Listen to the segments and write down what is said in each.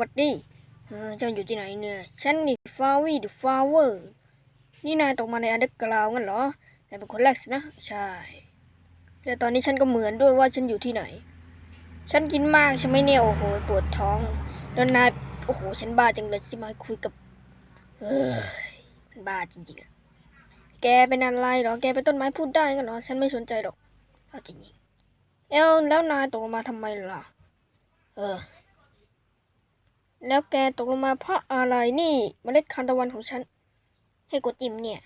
วัสดีเออเจ้าอยู่ที่ไหนเนี่ย ฉันนี่ฟาวีเดอะฟลาเวอร์ นี่นายตกมาในอันเดอร์กราวงั้นเหรอนายเป็นคนแรกสินะ ใช่ แต่ตอนนี้ฉันก็เหมือนด้วยว่าฉันอยู่ที่ไหน ฉันกินมากใช่ไหมเนี่ย โอ้โห ปวดท้อง แล้วนาย โอ้โห ฉันบ้าจังเลยที่มาคุยกับ เอ้ยมันบ้าจริงๆอะแกเป็นอะไรเหรอ แกเป็นต้นไม้พูดได้งั้นเหรอ ฉันไม่สนใจหรอกเอาจริงๆเอ้าแล้วนายตกมาทำไมล่ะ เออ แล้วแกตกลงมาเพราะอะไรนี่มเมล็ดทานตะวันของฉัน ให้กดจิ้มเนี่ย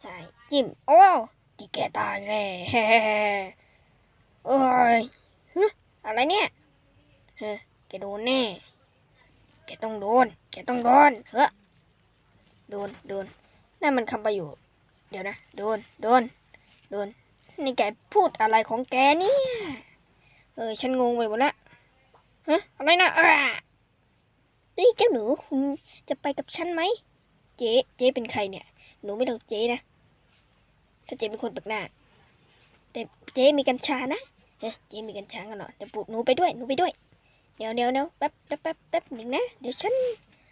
ใช่ จิ้ม โอ้ดีแกตายแน่โอ้ยฮึอะไรเนี่ยเฮ้แกโดนแน่ แกต้องโดน แกต้องโดน เฮ้โดน โดน นั่นมันคำประโยชน์ เดี๋ยวนะ โดน โดน โดน นี่แกพูดอะไรของแกเนี่ย เออ ฉันงงไปหมดละฮะอะไรนะอ่า เฮ้ยเจ้าหนูคุณจะไปกับฉันไหม เจ๊ เจ๊เป็นใครเนี่ย หนูไม่ต้องเจ๊นะ ถ้าเจ๊เป็นคนแปลกหน้า แต่เจ๊มีกัญชานะเฮ้ยเจ๊มีกัญชากันหรอเดี๋ยวปลูกหนูไปด้วย หนูไปด้วย เดี๋ยวเดี๋ยวเดี๋ยวแป๊บแป๊บแป๊บแป๊บหนึ่งนะ เดี๋ยวฉัน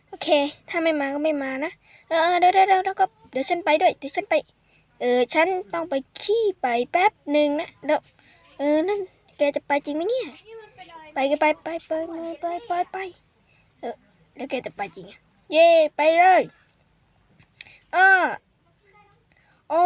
โอเค ถ้าไม่มาก็ไม่มานะ เออเดี๋ยวเดี๋ยวเดี๋ยวก็ เดี๋ยวฉันไปด้วย เดี๋ยวฉันไป เออ ฉันต้องไปขี้ไปแป๊บหนึ่งนะเดี๋ยวเออ นั่น แกจะไปจริงไหมเนี่ย ไปก็ไปไปไปไปไปไปไป แล้วแกจะไปจริงอะเย่ไปเลย เออ โอ้